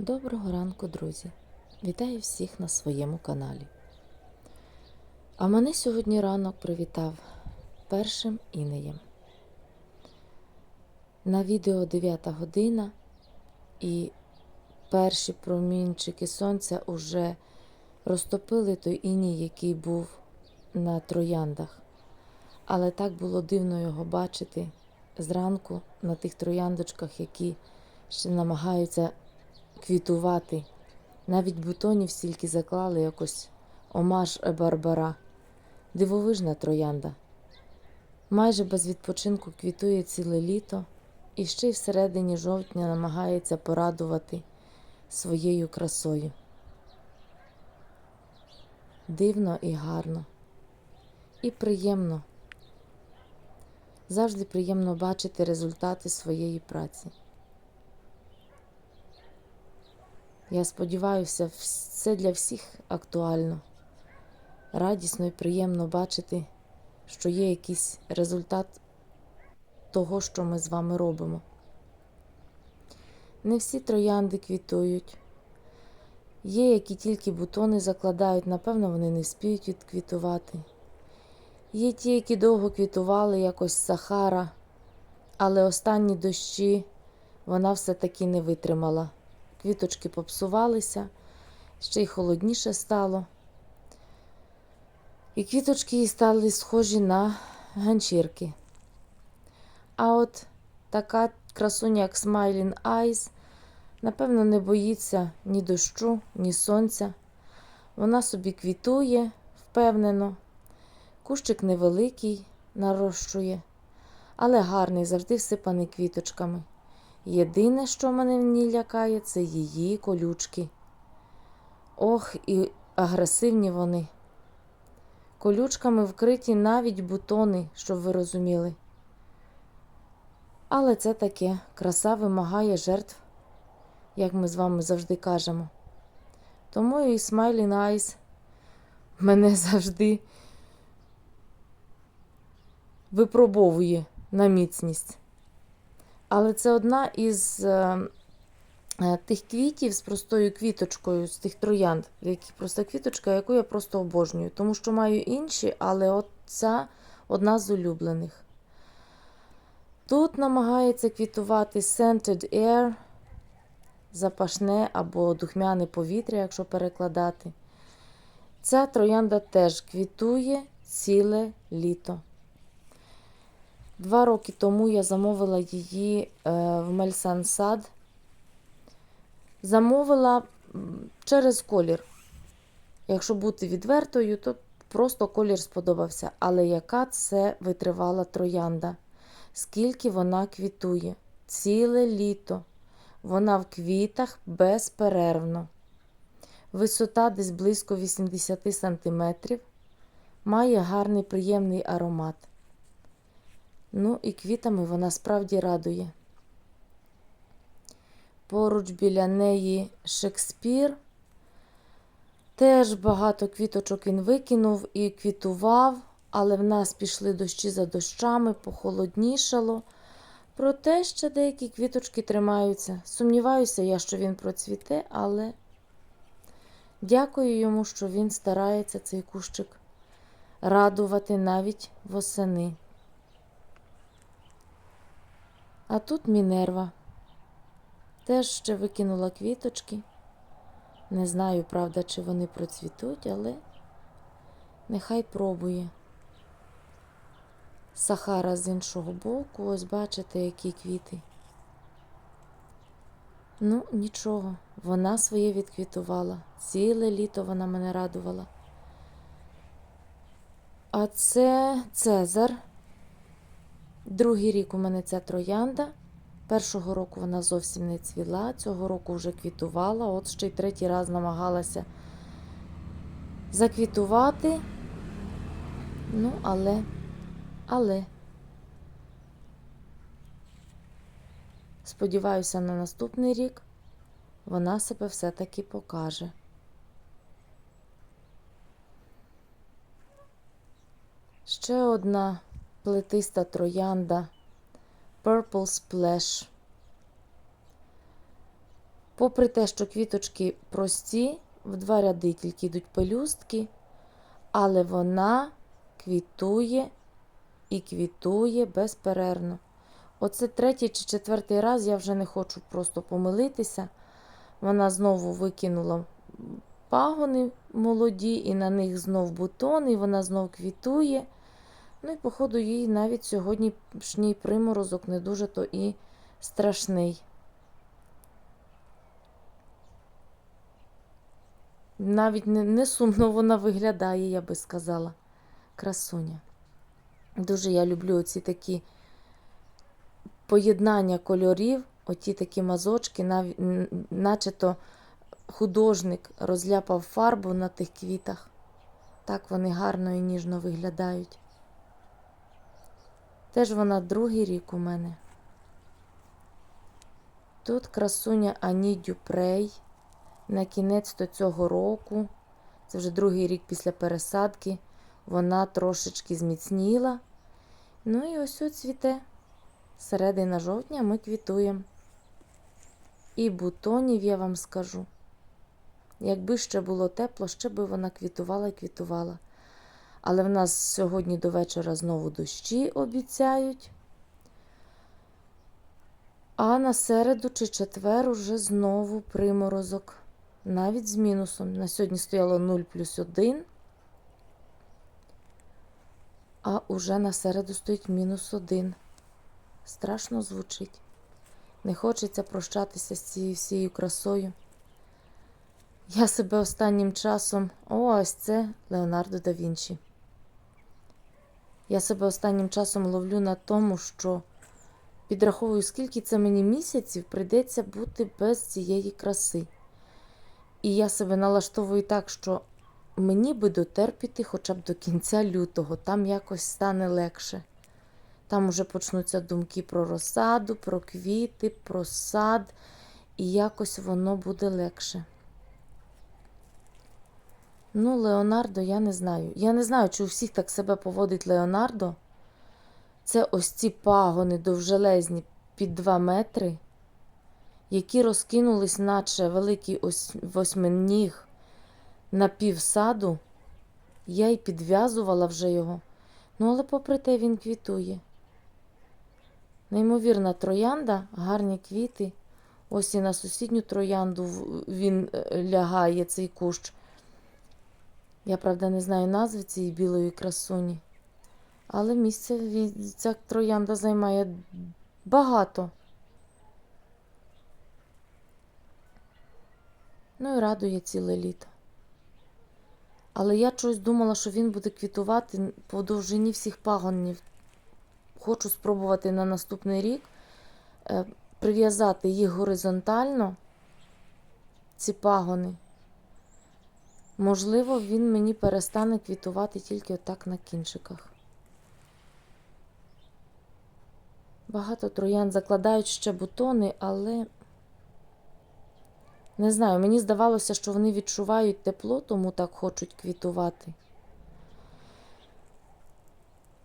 Доброго ранку, друзі! Вітаю всіх на своєму каналі. А мене сьогодні ранок привітав першим інеєм. На відео 9 година і перші промінчики сонця уже розтопили той іній, який був на трояндах. Але так було дивно його бачити зранку на тих трояндочках, які ще намагаються квітувати. Навіть бутонів стільки заклали якось омаж Барбара. Дивовижна троянда. Майже без відпочинку квітує ціле літо і ще й всередині жовтня намагається порадувати своєю красою. Дивно і гарно, і приємно. Завжди приємно бачити результати своєї праці. Я сподіваюся, це для всіх актуально. Радісно і приємно бачити, що є якийсь результат того, що ми з вами робимо. Не всі троянди квітують. Є, які тільки бутони закладають, напевно, вони не вспіють відквітувати. Є ті, які довго квітували якось Сахара, але останні дощі вона все-таки не витримала. Квіточки попсувалися, ще й холодніше стало. І квіточки їй стали схожі на ганчірки. А от така красуня, як Smiling Eyes, напевно, не боїться ні дощу, ні сонця. Вона собі квітує впевнено. Кущик невеликий нарощує, але гарний, завжди всипаний квіточками. Єдине, що мене в ній лякає, це її колючки. Ох, і агресивні вони. Колючками вкриті навіть бутони, щоб ви розуміли. Але це таке краса вимагає жертв, як ми з вами завжди кажемо. Тому і Smiling Eyes мене завжди випробовує на міцність. Але це одна із е, е, тих квітів з простою квіточкою, з тих троянд, які проста квіточка, яку я просто обожнюю. Тому що маю інші, але от ця одна з улюблених. Тут намагається квітувати Scented Air, запашне або духмяне повітря, якщо перекладати. Ця троянда теж квітує ціле літо. Два роки тому я замовила її е, в Мельсан Сад. Замовила через колір. Якщо бути відвертою, то просто колір сподобався. Але яка це витривала троянда? Скільки вона квітує? Ціле літо. Вона в квітах безперервно. Висота десь близько 80 см. Має гарний приємний аромат. Ну і квітами вона справді радує. Поруч біля неї Шекспір. Теж багато квіточок він викинув і квітував, але в нас пішли дощі за дощами, похолоднішало. Проте ще деякі квіточки тримаються. Сумніваюся я, що він процвіте, але дякую йому, що він старається цей кущик радувати навіть восени. А тут Мінерва. Теж ще викинула квіточки. Не знаю, правда, чи вони процвітуть, але нехай пробує. Сахара з іншого боку, ось бачите, які квіти. Ну, нічого, вона своє відквітувала. Ціле літо вона мене радувала. А це Цезар. Другий рік у мене ця троянда. Першого року вона зовсім не цвіла, цього року вже квітувала. От ще й третій раз намагалася заквітувати. Ну, але, але, сподіваюся, на наступний рік вона себе все-таки покаже. Ще одна плетиста троянда Purple Splash. Попри те, що квіточки прості, в два ряди тільки йдуть пелюстки, але вона квітує і квітує безперервно. Оце третій чи четвертий раз я вже не хочу просто помилитися. Вона знову викинула пагони молоді, і на них знов бутони, і вона знов квітує. Ну і, походу, їй навіть сьогоднішній приморозок не дуже то і страшний. Навіть не, не сумно вона виглядає, я би сказала. Красуня. Дуже я люблю оці такі поєднання кольорів, оті такі мазочки, нав... наче-то художник розляпав фарбу на тих квітах. Так вони гарно і ніжно виглядають. Теж вона другий рік у мене. Тут красуня Ані Дюпрей. На кінець до цього року, це вже другий рік після пересадки, вона трошечки зміцніла. Ну і ось ось цвіте. Середина жовтня ми квітуємо. І бутонів я вам скажу. Якби ще було тепло, ще би вона квітувала і квітувала. Але в нас сьогодні до вечора знову дощі обіцяють. А на середу чи четвер уже знову приморозок. Навіть з мінусом. На сьогодні стояло 0 плюс 1. А уже на середу стоїть мінус 1. Страшно звучить. Не хочеться прощатися з цією всією красою. Я себе останнім часом. О, ось це Леонардо да Вінчі. Я себе останнім часом ловлю на тому, що підраховую, скільки це мені місяців прийдеться бути без цієї краси. І я себе налаштовую так, що мені би дотерпіти хоча б до кінця лютого, там якось стане легше. Там уже почнуться думки про розсаду, про квіти, про сад, і якось воно буде легше. Ну, Леонардо, я не знаю. Я не знаю, чи у всіх так себе поводить Леонардо. Це ось ці пагони довжелезні під 2 метри, які розкинулись, наче великий ось восьминіг на півсаду. Я й підв'язувала вже його. Ну, але попри те він квітує. Неймовірна троянда, гарні квіти. Ось і на сусідню троянду він е, лягає, цей кущ. Я, правда, не знаю назви цієї білої красуні. Але місце ві- ця троянда займає багато. Ну і радує ціле літо. Але я чогось думала, що він буде квітувати по довжині всіх пагонів. Хочу спробувати на наступний рік е, прив'язати їх горизонтально, ці пагони. Можливо, він мені перестане квітувати тільки отак на кінчиках. Багато троян закладають ще бутони, але не знаю, мені здавалося, що вони відчувають тепло, тому так хочуть квітувати.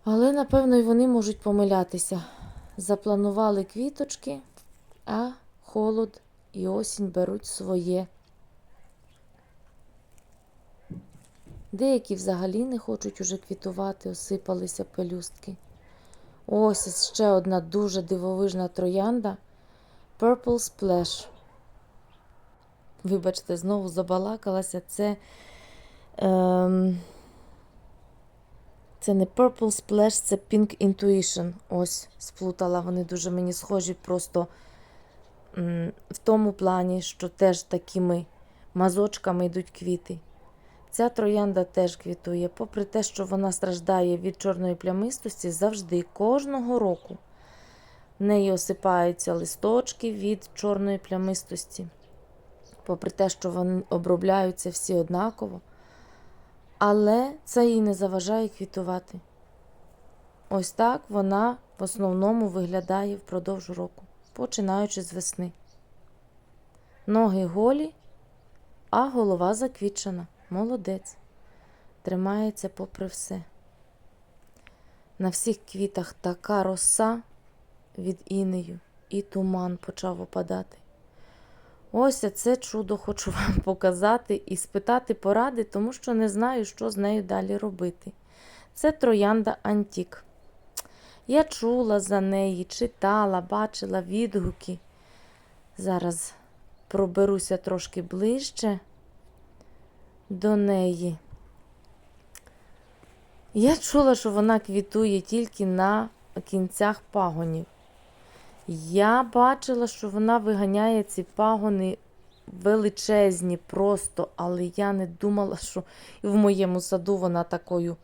Але, напевно, і вони можуть помилятися. Запланували квіточки, а холод і осінь беруть своє. Деякі взагалі не хочуть уже квітувати, осипалися пелюстки. Ось ще одна дуже дивовижна троянда Purple Splash. Вибачте, знову забалакалася. Це, ем, це не Purple Splash, це Pink Intuition. Ось, сплутала. Вони дуже мені схожі просто в тому плані, що теж такими мазочками йдуть квіти. Ця троянда теж квітує, попри те, що вона страждає від чорної плямистості завжди, кожного року. В неї осипаються листочки від чорної плямистості, попри те, що вони обробляються всі однаково. Але це їй не заважає квітувати. Ось так вона в основному виглядає впродовж року, починаючи з весни. Ноги голі, а голова заквітчена. Молодець. Тримається попри все. На всіх квітах така роса від інею, і туман почав опадати. Ось це чудо хочу вам показати і спитати поради, тому що не знаю, що з нею далі робити. Це троянда Антік. Я чула за неї, читала, бачила відгуки. Зараз проберуся трошки ближче до неї. Я чула, що вона квітує тільки на кінцях пагонів. Я бачила, що вона виганяє ці пагони величезні просто, але я не думала, що в моєму саду вона такою,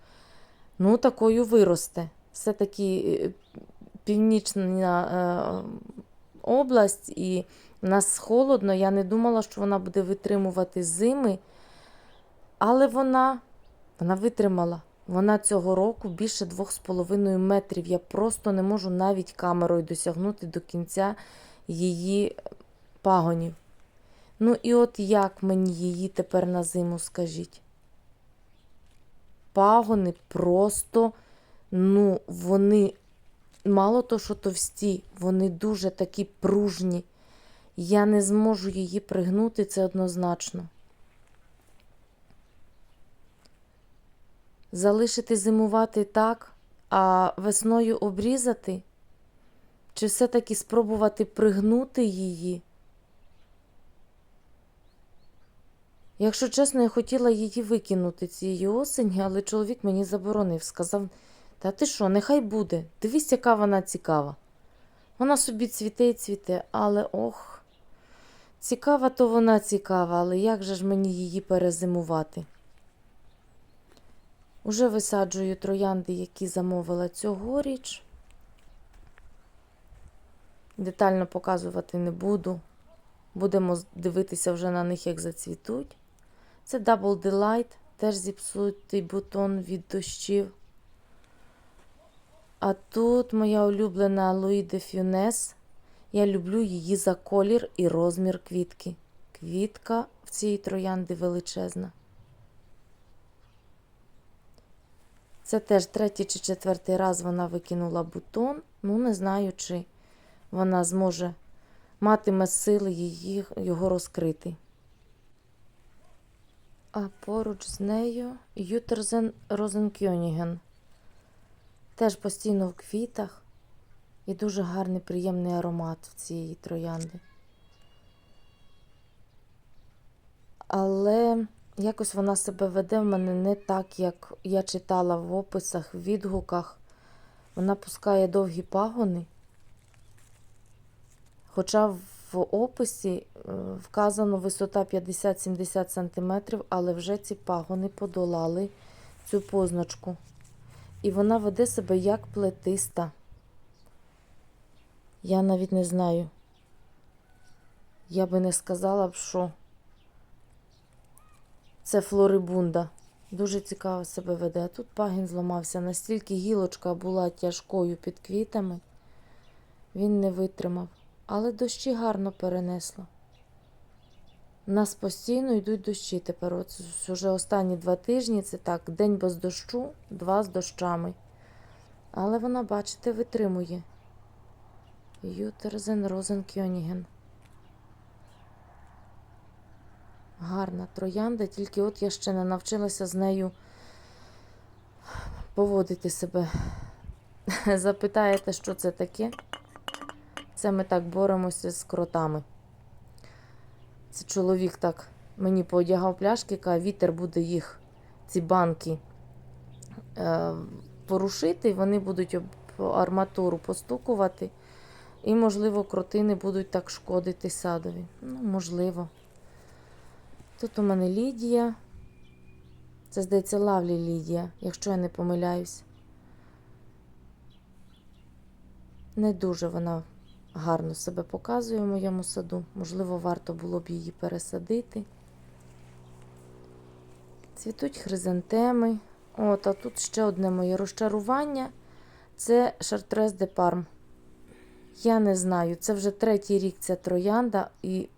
ну, такою виросте. Все-таки е, північна е, область, і в нас холодно. Я не думала, що вона буде витримувати зими, але вона, вона витримала. Вона цього року більше 2,5 метрів. Я просто не можу навіть камерою досягнути до кінця її пагонів. Ну і от як мені її тепер на зиму скажіть? Пагони просто, ну, вони мало то, що товсті, вони дуже такі пружні. Я не зможу її пригнути, це однозначно. Залишити зимувати так, а весною обрізати? Чи все-таки спробувати пригнути її? Якщо чесно, я хотіла її викинути цієї осені, але чоловік мені заборонив, сказав: Та ти що, нехай буде. Дивись, яка вона цікава. Вона собі цвіте і цвіте, але ох, цікава, то вона цікава, але як же ж мені її перезимувати? Уже висаджую троянди, які замовила цьогоріч. Детально показувати не буду. Будемо дивитися вже на них, як зацвітуть. Це Double Delight, теж зіпсутий бутон від дощів. А тут моя улюблена Louis de Funès. Я люблю її за колір і розмір квітки. Квітка в цій троянди величезна. Це теж третій чи четвертий раз вона викинула бутон. Ну, не знаю, чи вона зможе матиме сили її, його розкрити. А поруч з нею Ютерзен Розенкьоніген. Теж постійно в квітах і дуже гарний приємний аромат в цієї троянди. Але якось вона себе веде в мене не так, як я читала в описах, в відгуках. Вона пускає довгі пагони. Хоча в описі е, вказано висота 50-70 см, але вже ці пагони подолали цю позначку. І вона веде себе як плетиста. Я навіть не знаю. Я би не сказала б, що це флорибунда. Дуже цікаво себе веде. Тут пагін зламався. Настільки гілочка була тяжкою під квітами, він не витримав. Але дощі гарно перенесло. Нас постійно йдуть дощі тепер. От вже останні два тижні це так, день без дощу, два з дощами. Але вона, бачите, витримує. Ютерзен Розен Кьоніген. Гарна троянда, тільки от я ще не навчилася з нею поводити себе. Запитаєте, що це таке? Це ми так боремося з кротами. Це чоловік так мені поодягав пляшки, каже, вітер буде їх, ці банки, е, порушити, вони будуть об арматуру постукувати. І, можливо, кроти не будуть так шкодити садові. Ну, можливо. Тут у мене Лідія. Це, здається, Лавлі Лідія, якщо я не помиляюсь. Не дуже вона гарно себе показує в моєму саду. Можливо, варто було б її пересадити. Цвітуть хризантеми. От, а тут ще одне моє розчарування це Шартрез де Парм. Я не знаю, це вже третій рік ця троянда, і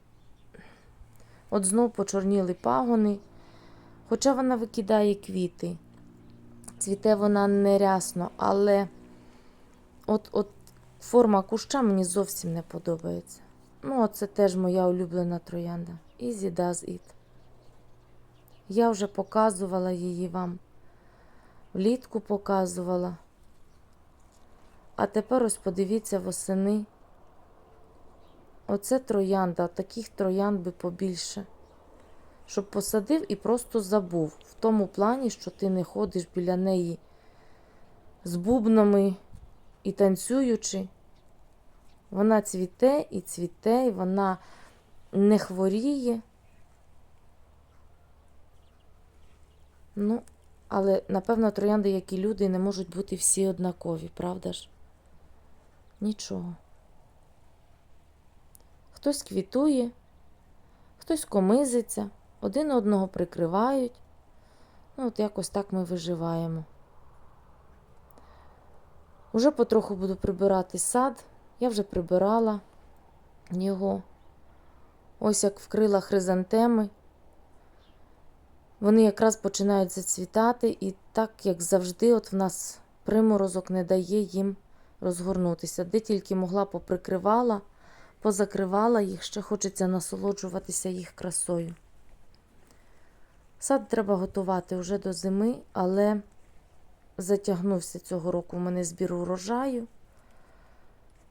от знов почорніли пагони. Хоча вона викидає квіти. Цвіте вона нерясно, але от, от форма куща мені зовсім не подобається. Ну, це теж моя улюблена троянда. Easy does it. Я вже показувала її вам. Влітку показувала. А тепер ось подивіться восени. Оце троянда, таких троянд би побільше. Щоб посадив і просто забув. В тому плані, що ти не ходиш біля неї з бубнами і танцюючи. Вона цвіте і цвіте, і вона не хворіє. Ну, але, напевно, троянди, як і люди, не можуть бути всі однакові, правда ж? Нічого. Хтось квітує, хтось комизиться, один одного прикривають. Ну, от якось так ми виживаємо. Уже потроху буду прибирати сад. Я вже прибирала його. Ось як вкрила хризантеми. Вони якраз починають зацвітати, і так, як завжди, от в нас приморозок не дає їм розгорнутися. Де тільки могла поприкривала, позакривала їх, ще хочеться насолоджуватися їх красою. Сад треба готувати вже до зими, але затягнувся цього року в мене збір урожаю.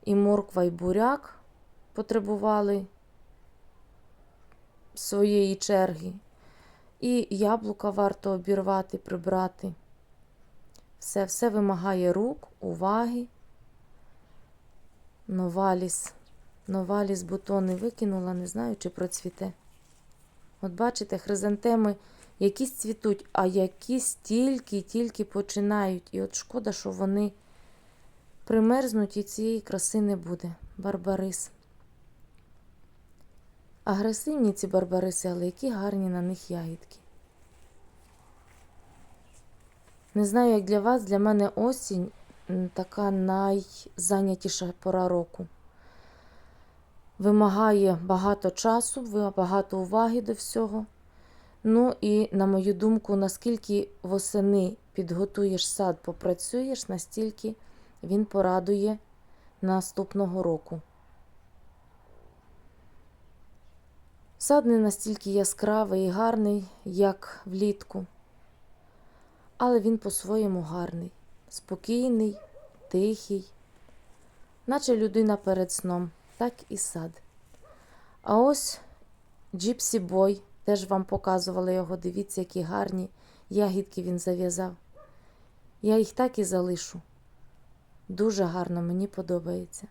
І морква, і буряк потребували своєї черги. І яблука варто обірвати, прибрати. Все, все вимагає рук, уваги. Новаліс. Новаліс бутони викинула, не знаю, чи процвіте. От бачите, хризантеми якісь цвітуть, а якісь тільки-тільки починають. І от шкода, що вони примерзнуть і цієї краси не буде. Барбарис. Агресивні ці барбариси, але які гарні на них ягідки. Не знаю, як для вас, для мене осінь така найзайнятіша пора року. Вимагає багато часу, багато уваги до всього. Ну і, на мою думку, наскільки восени підготуєш сад, попрацюєш, настільки він порадує наступного року. Сад не настільки яскравий і гарний, як влітку, але він по-своєму гарний, спокійний, тихий, наче людина перед сном, так і сад. А ось Джіпсі Бой, теж вам показувала його, дивіться, які гарні ягідки він зав'язав. Я їх так і залишу. Дуже гарно, мені подобається.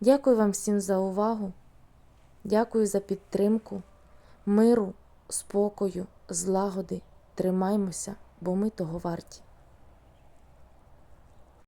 Дякую вам всім за увагу. Дякую за підтримку, миру, спокою, злагоди. Тримаймося, бо ми того варті.